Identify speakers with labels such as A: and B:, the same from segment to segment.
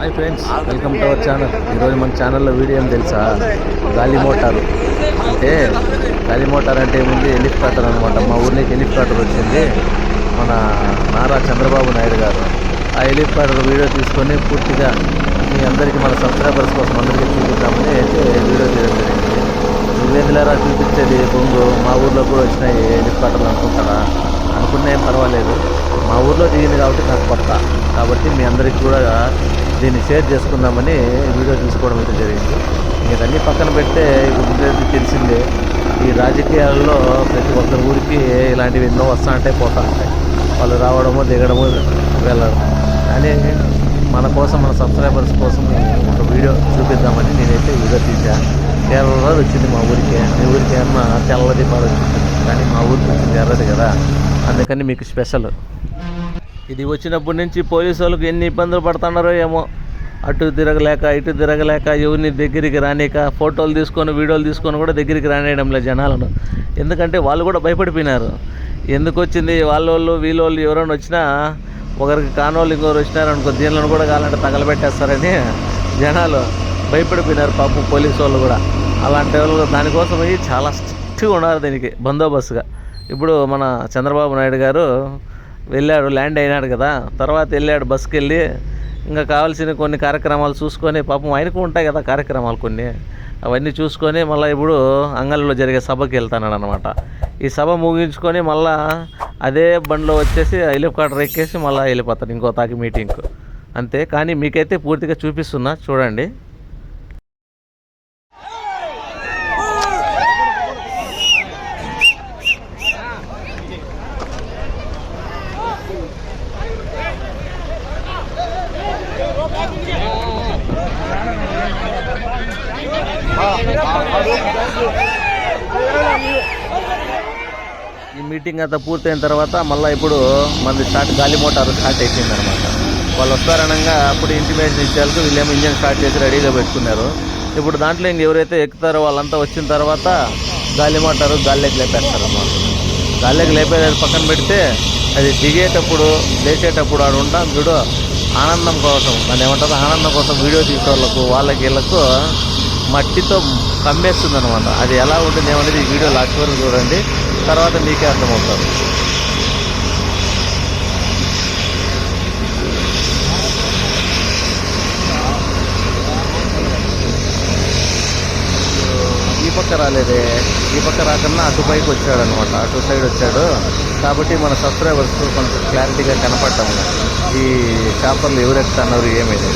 A: Hi friends welcome to our channel ఈరోజు మన ఛానల్లో వీడియో ఏం తెలుసా? గాలి మోటారు. అంటే గాలి మోటార్ అంటే ఏముంది? హెలికాప్టర్ అనమాట మా ఊర్లోకి హెలికాప్టర్ వచ్చింది. మన నారా చంద్రబాబు నాయుడు గారు. ఆ హెలికాప్టర్ వీడియో తీసుకొని పూర్తిగా మీ అందరికీ మన సబ్స్క్రైబర్స్ కోసం అందరికీ చూపిద్దామని వీడియో తీయడం జరిగింది. నువ్వేందులేరా చూపించేది? బొంగు మా ఊర్లో కూడా వచ్చినాయి హెలికాప్టర్లు అనుకుంటారా? అనుకున్నా ఏం పర్వాలేదు. మా ఊర్లో దిగింది కాబట్టి నాకు కొత్త కాబట్టి మీ అందరికీ కూడా దీన్ని షేర్ చేసుకుందామని వీడియో తీసుకోవడం అయితే జరిగింది. ఇవన్నీ పక్కన పెడితే ఇప్పుడు ఉండేది తెలిసిందే ఈ రాజకీయాల్లో ప్రతి ఒక్క ఊరికి ఇలాంటివి ఎన్నో వస్తా అంటే పోతా ఉంటాయి వాళ్ళు రావడము దిగడము వెళ్ళడం. కానీ మన కోసం మన సబ్స్క్రైబర్స్ కోసం ఒక వీడియో చూపిద్దామని నేనైతే వీడియో తీశాను. కేరళలో వచ్చింది మా ఊరికి. మీ ఊరికి ఏమన్నా తెల్లది బాగా వచ్చింది. కానీ మా ఊరికి వచ్చింది ఎర్రది కదా. అందుకని మీకు స్పెషల్. ఇది వచ్చినప్పటి నుంచి పోలీసు వాళ్ళకి ఎన్ని ఇబ్బందులు పడుతున్నారో ఏమో. అటు తిరగలేక ఇటు తిరగలేక ఎవరిని దగ్గరికి రానిక ఫోటోలు తీసుకొని వీడియోలు తీసుకొని కూడా దగ్గరికి రానియడం లేదు జనాలను. ఎందుకంటే వాళ్ళు కూడా భయపడిపోయినారు. ఎందుకు వచ్చింది? వాళ్ళ వాళ్ళు వీళ్ళ వాళ్ళు ఎవరైనా వచ్చినా ఒకరికి కానోళ్ళు ఇంకొకరు వచ్చినారనుకో దీనిలను కూడా కావాలంటే తగలబెట్టేస్తారని జనాలు భయపడిపోయినారు పాపం పోలీసు వాళ్ళు కూడా. అలాంటి వాళ్ళు దానికోసం చాలా స్ట్రిక్ట్గా ఉన్నారు దీనికి బందోబస్తుగా. ఇప్పుడు మన చంద్రబాబు నాయుడు గారు వెళ్ళాడు ల్యాండ్ అయినాడు కదా. తర్వాత వెళ్ళాడు బస్కి వెళ్ళి ఇంకా కావాల్సిన కొన్ని కార్యక్రమాలు చూసుకొని పాపం ఆయనకు ఉంటాయి కదా కార్యక్రమాలు కొన్ని. అవన్నీ చూసుకొని మళ్ళీ ఇప్పుడు అంగళ్ళలో జరిగే సభకి వెళ్తాడు అనమాట ఈ సభ ముగించుకొని మళ్ళా అదే బండిలో వచ్చేసి హెలికాప్టర్ ఎక్కేసి మళ్ళీ వెళ్ళిపోతాడు ఇంకో తాకి మీటింగ్కు. అంతే. కానీ మీకైతే పూర్తిగా చూపిస్తున్నా చూడండి. ఈ మీటింగ్ అంతా పూర్తయిన తర్వాత మళ్ళీ ఇప్పుడు మనది స్టార్ట్ గాలి మోటార్ స్టార్ట్ అయిపోయింది అనమాట వాళ్ళు వస్తారనగా అప్పుడు ఇంటిమేషన్ ఇచ్చేందుకు వీళ్ళేమో ఇంజన్ స్టార్ట్ చేసి రెడీగా పెట్టుకున్నారు. ఇప్పుడు దాంట్లో ఇంక ఎవరైతే ఎక్కుతారో వాళ్ళంతా వచ్చిన తర్వాత గాలి మోటారు గాలిలోకి లేపేస్తారు అన్నమాట గాలిలోకి లేపేది పక్కన పెడితే అది దిగేటప్పుడు లేచేటప్పుడు ఆడు ఉంటాం చూడు ఆనందం కోసం దాన్ని ఏమంటారు ఆనందం కోసం వీడియో తీసే వాళ్ళకు వాళ్ళకి వీళ్ళకు మట్టితో కమ్మేస్తుంది అనమాట అది ఎలా ఉంటుంది ఏమనేది ఈ వీడియో లాస్ట్ వరకు చూడండి. తర్వాత మీకే అర్థమవుతుంది. ఈ పక్క రాలేదే. ఈ పక్క రాకన్నా అటు పైకి వచ్చాడు అనమాట అటు సైడ్ వచ్చాడు. కాబట్టి మన సబ్స్క్రైబర్స్ కొంచెం క్లారిటీగా కనపడ్డాము ఈ చేపలు ఎవరు ఏమేది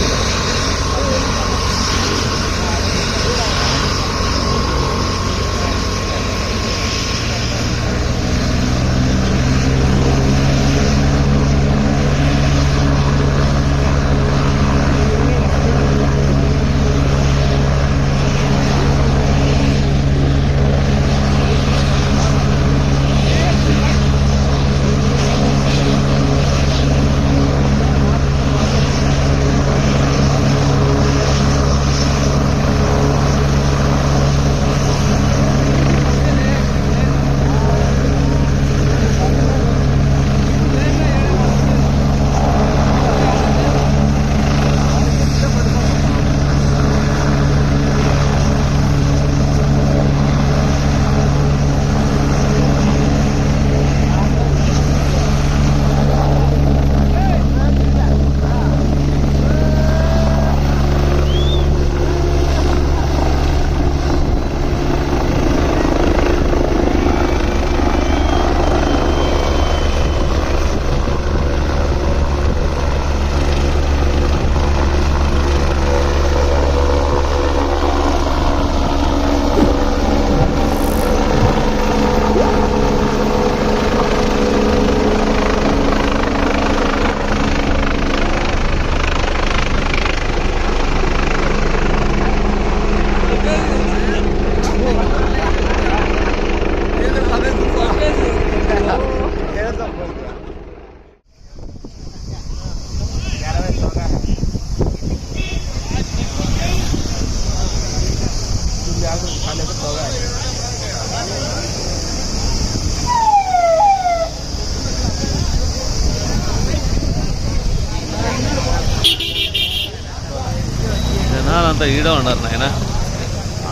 A: జనాలంతా ఈడ ఉన్నారు నాయన.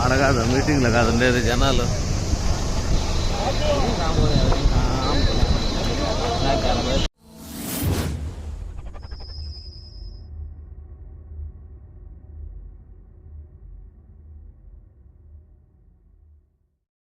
A: ఆడ కాదు మీటింగ్లో కాదు లేదు జనాలు.